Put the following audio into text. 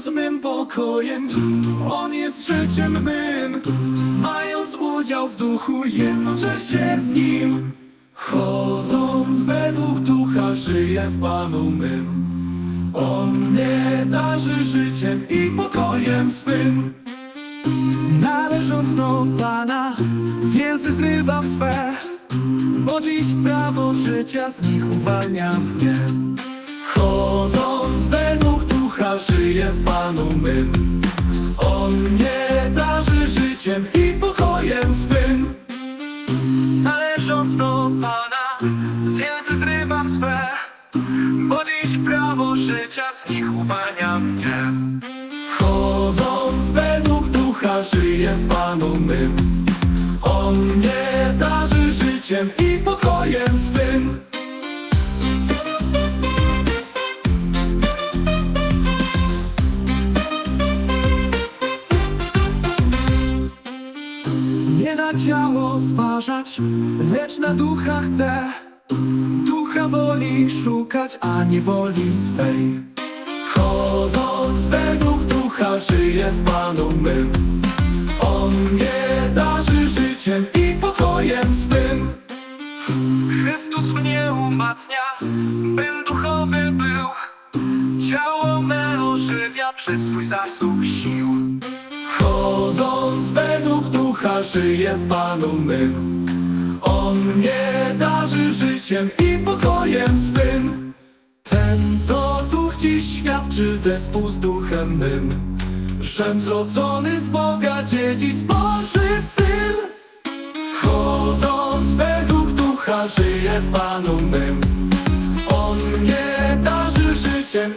Chrystus mym pokojem, On jest życiem mym. Mając udział w duchu, jednoczę się z Nim. Chodząc według ducha, żyję w Panu mym. On mnie darzy życiem i pokojem swym. Należąc do Pana, więzy zrywam swe, bo dziś prawo życia z nich uwalnia mnie. Chodząc żyję w Panu mym. On mnie darzy życiem i pokojem swym. Należąc do Pana, więzy zrywam swe, bo dziś prawo życia z nich uwalnia mnie. Chodząc według ducha, żyję w Panu mym. On mnie darzy życiem i pokojem swym. Nie na ciało zważać, lecz na ducha chcę. Ducha woli szukać, a nie woli swej. Chodząc według ducha, żyję w Panu mym. On mnie darzy życiem i pokojem swym. Chrystus mnie umacnia, bym duchowy był. Ciało me ożywia przez swój zasób sił. Chodząc według żyję w Panu mym. On mnie darzy życiem i pokojem swym. Ten to duch dziś świadczy wespół z duchem mym. Żem zrodzony z Boga, dziedzic Boży Syn. Chodząc według ducha, żyję w Panu mym. On mnie darzy życiem